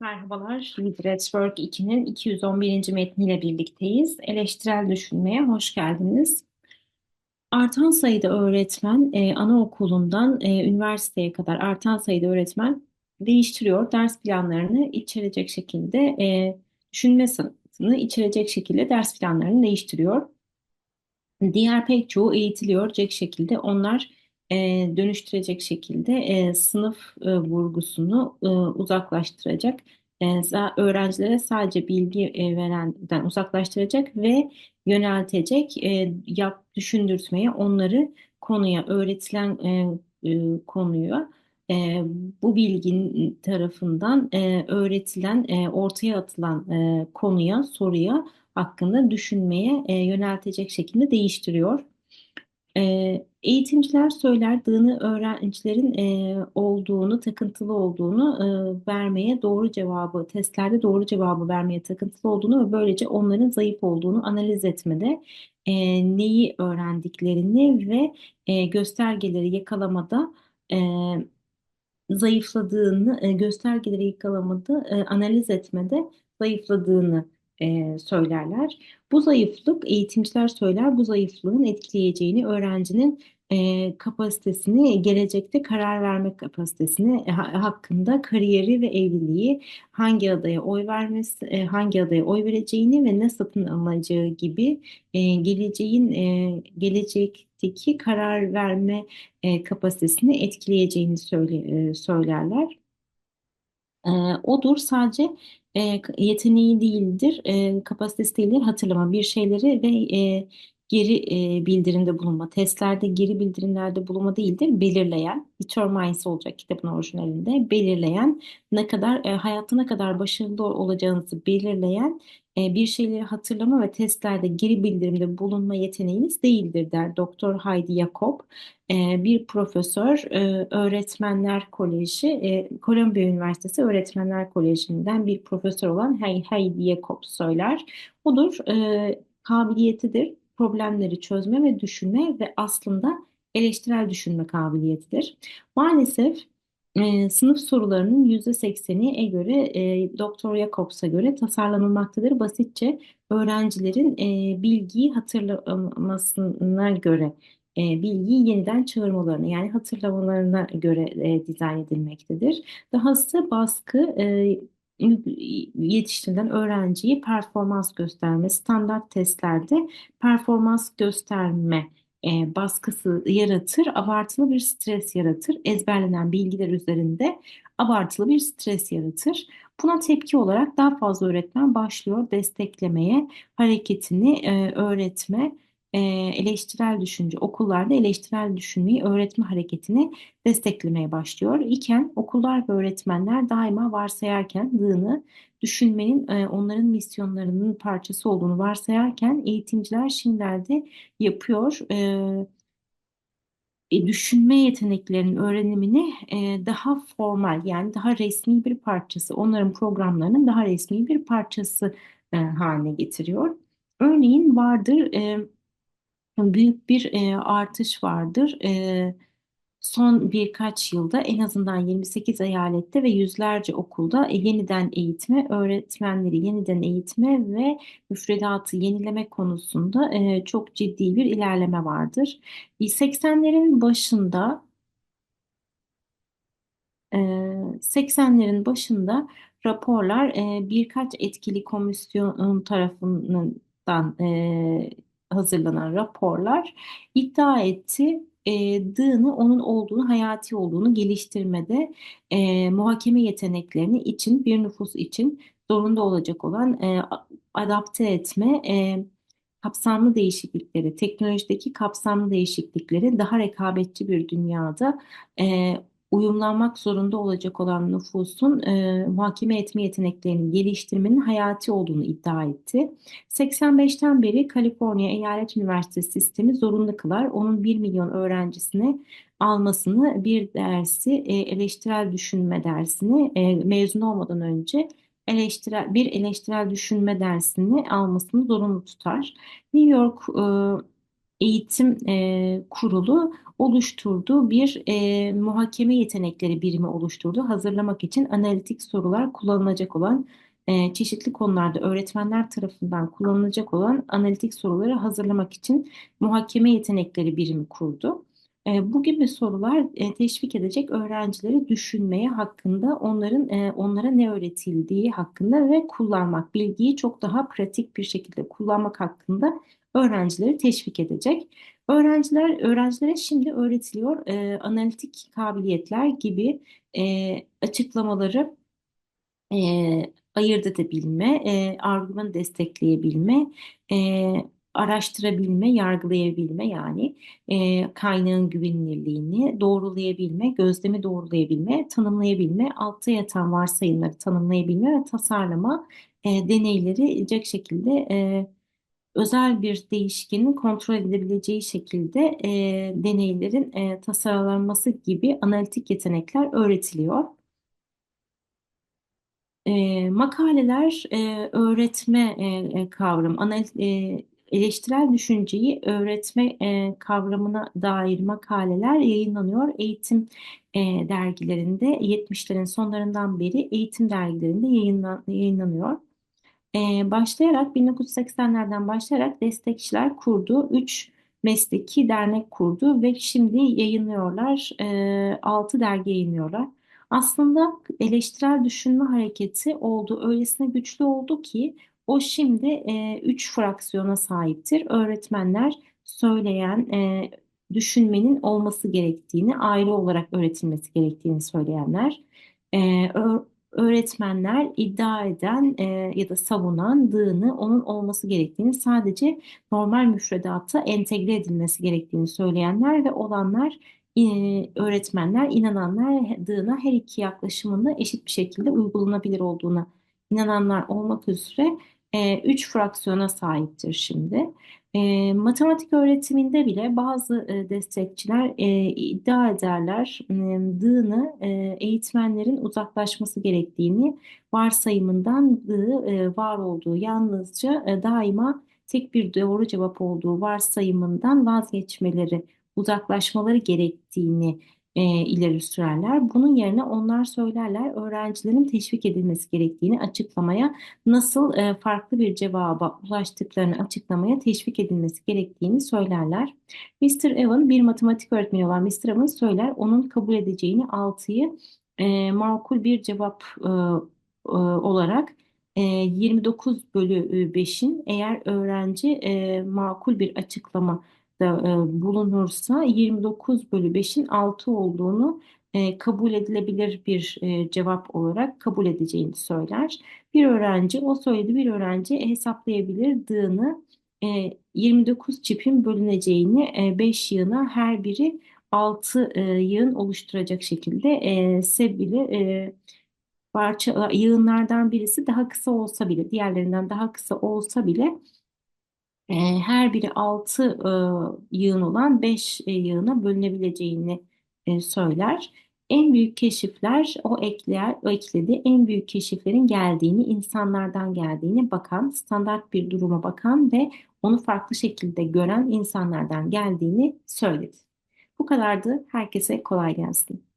Merhabalar, Work 2'nin 211. metniyle birlikteyiz. Eleştirel düşünmeye hoş geldiniz. Artan sayıda öğretmen e, anaokulundan e, üniversiteye kadar artan sayıda öğretmen değiştiriyor. Ders planlarını içerecek şekilde, e, düşünme sanatını içerecek şekilde ders planlarını değiştiriyor. Diğer pek çoğu eğitiliyor şekilde onlar e, dönüştürecek şekilde e, sınıf e, vurgusunu uzaklaştıracak. Za- öğrencilere sadece bilgi verenden uzaklaştıracak ve yöneltecek, e, yap, düşündürtmeye, onları konuya, öğretilen e, konuyu e, bu bilgin tarafından öğretilen, ortaya atılan konuya, soruya hakkında düşünmeye yöneltecek şekilde değiştiriyor. Eğitimciler söyler dığını öğrencilerin e, olduğunu, takıntılı olduğunu e, vermeye, doğru cevabı, testlerde doğru cevabı vermeye takıntılı olduğunu ve böylece onların zayıf olduğunu analiz etmede, e, neyi öğrendiklerini ve e, göstergeleri yakalamada e, zayıfladığını, e, göstergeleri yakalamada, e, analiz etmede zayıfladığını e, söylerler. Bu zayıflık, eğitimciler söyler, bu zayıflığın etkileyeceğini öğrencinin e, kapasitesini, gelecekte karar verme kapasitesini e, ha- hakkında kariyeri ve evliliği, hangi adaya oy vermesi, e, hangi adaya oy vereceğini ve ne satın alacağı gibi e, geleceğin e, gelecekteki karar verme e, kapasitesini etkileyeceğini söyle, e, söylerler. E, odur. Sadece e, yeteneği değildir, e, kapasitesi değildir, hatırlama. Bir şeyleri ve e, geri e, bildirimde bulunma, testlerde geri bildirimlerde bulunma değildir, belirleyen, determines olacak kitabın orijinalinde, belirleyen, ne kadar e, hayatta kadar başarılı olacağınızı belirleyen bir şeyleri hatırlama ve testlerde geri bildirimde bulunma yeteneğiniz değildir der Doktor Heidi Jakob. E, bir profesör, e, Öğretmenler Koleji, e, Columbia Üniversitesi Öğretmenler Koleji'nden bir profesör olan Heidi Jakob söyler. E, kabiliyetidir, problemleri çözme ve düşünme ve aslında eleştirel düşünme kabiliyetidir. Maalesef e, sınıf sorularının %80'e göre, e, Doktor Jacobs'a göre tasarlanılmaktadır. Basitçe öğrencilerin e, bilgiyi hatırlamasına göre e, bilgiyi yeniden çağırmalarına yani hatırlamalarına göre e, dizayn edilmektedir. Dahası baskı e, yetiştirilen öğrenciyi performans gösterme, standart testlerde performans gösterme e, baskısı yaratır, abartılı bir stres yaratır, ezberlenen bilgiler üzerinde abartılı bir stres yaratır. Buna tepki olarak daha fazla öğretmen başlıyor desteklemeye, hareketini e, öğretme e, eleştirel düşünce, okullarda eleştirel düşünmeyi öğretme hareketini desteklemeye başlıyor. İken okullar ve öğretmenler daima varsayarken dığını düşünmenin e, onların misyonlarının parçası olduğunu varsayarken eğitimciler şimdilerde yapıyor. E, e, düşünme yeteneklerinin öğrenimini e, daha formal yani daha resmi bir parçası, onların programlarının daha resmi bir parçası haline getiriyor. Örneğin vardır büyük bir e, artış vardır. E, son birkaç yılda en azından 28 eyalette ve yüzlerce okulda e, yeniden eğitme, öğretmenleri yeniden eğitme ve müfredatı yenileme konusunda e, çok ciddi bir ilerleme vardır. E, 80'lerin başında e, 80'lerin başında raporlar birkaç etkili komisyon tarafından hazırlanan raporlar iddia etti. E, dığını onun olduğunu, hayati olduğunu geliştirmede e, muhakeme yeteneklerini için bir nüfus için zorunda olacak olan e, adapte etme, e, kapsamlı değişiklikleri, teknolojideki kapsamlı değişiklikleri daha rekabetçi bir dünyada e, uyumlanmak zorunda olacak olan nüfusun e, muhakeme etme yeteneklerini geliştirmenin hayati olduğunu iddia etti. 85'ten beri Kaliforniya Eyalet Üniversitesi sistemi zorunlu kılar. Onun 1 milyon öğrencisine almasını bir dersi e, eleştirel düşünme dersini e, mezun olmadan önce eleştirel bir eleştirel düşünme dersini almasını zorunlu tutar. New York e, Eğitim e, Kurulu oluşturduğu bir e, muhakeme yetenekleri birimi oluşturdu. Hazırlamak için analitik sorular kullanılacak olan e, çeşitli konularda öğretmenler tarafından kullanılacak olan analitik soruları hazırlamak için muhakeme yetenekleri birimi kurdu. E, bu gibi sorular e, teşvik edecek öğrencileri düşünmeye hakkında, onların e, onlara ne öğretildiği hakkında ve kullanmak, bilgiyi çok daha pratik bir şekilde kullanmak hakkında öğrencileri teşvik edecek. Öğrenciler öğrencilere şimdi öğretiliyor. E, analitik kabiliyetler gibi e, açıklamaları e, ayırt edebilme, e, argümanı destekleyebilme, e, araştırabilme, yargılayabilme yani e, kaynağın güvenilirliğini doğrulayabilme, gözlemi doğrulayabilme, tanımlayabilme, altta yatan varsayımları tanımlayabilme ve tasarlama e, deneyleri cek şekilde e, özel bir değişkenin kontrol edilebileceği şekilde e, deneylerin e, tasarlanması gibi analitik yetenekler öğretiliyor. E, makaleler e, öğretme e, e, kavramı, anal, e, eleştirel düşünceyi öğretme e, kavramına dair makaleler yayınlanıyor. Eğitim e, dergilerinde 70'lerin sonlarından beri eğitim dergilerinde yayınlan, yayınlanıyor. E, başlayarak 1980'lerden başlayarak destekçiler kurdu. 3 mesleki dernek kurdu ve şimdi yayınlıyorlar. E, 6 dergi yayınlıyorlar. Aslında eleştirel düşünme hareketi oldu. Öylesine güçlü oldu ki o şimdi e, üç fraksiyona sahiptir. Öğretmenler söyleyen, e, düşünmenin olması gerektiğini, ayrı olarak öğretilmesi gerektiğini söyleyenler, e, öğretmenler iddia eden e, ya da savunan dığını onun olması gerektiğini, sadece normal müfredata entegre edilmesi gerektiğini söyleyenler ve olanlar e, öğretmenler, inananlar dığına her iki yaklaşımında eşit bir şekilde uygulanabilir olduğuna inananlar olmak üzere e, üç fraksiyona sahiptir şimdi. E, matematik öğretiminde bile bazı e, destekçiler e, iddia ederler e, dığını e, eğitmenlerin uzaklaşması gerektiğini varsayımından dığı e, var olduğu yalnızca e, daima tek bir doğru cevap olduğu varsayımından vazgeçmeleri, uzaklaşmaları gerektiğini e, ileri sürerler. Bunun yerine onlar söylerler öğrencilerin teşvik edilmesi gerektiğini açıklamaya, nasıl e, farklı bir cevaba ulaştıklarını açıklamaya teşvik edilmesi gerektiğini söylerler. Mr. Evan bir matematik öğretmeni olan Mr. Evan söyler onun kabul edeceğini 6'yı e, makul bir cevap e, e, olarak 29 bölü 5'in eğer öğrenci e, makul bir açıklama da e, bulunursa 29 bölü 5'in 6 olduğunu e, kabul edilebilir bir e, cevap olarak kabul edeceğini söyler. Bir öğrenci, o söyledi bir öğrenci hesaplayabilir dığını e, 29 çipin bölüneceğini e, 5 yığına her biri 6 e, yığın oluşturacak şekilde e, sebili parça yığınlardan birisi daha kısa olsa bile diğerlerinden daha kısa olsa bile her biri 6 e, yığın olan 5 e, yığına bölünebileceğini e, söyler. En büyük keşifler o ekler, o ekledi. En büyük keşiflerin geldiğini, insanlardan geldiğini bakan, standart bir duruma bakan ve onu farklı şekilde gören insanlardan geldiğini söyledi. Bu kadardı. Herkese kolay gelsin.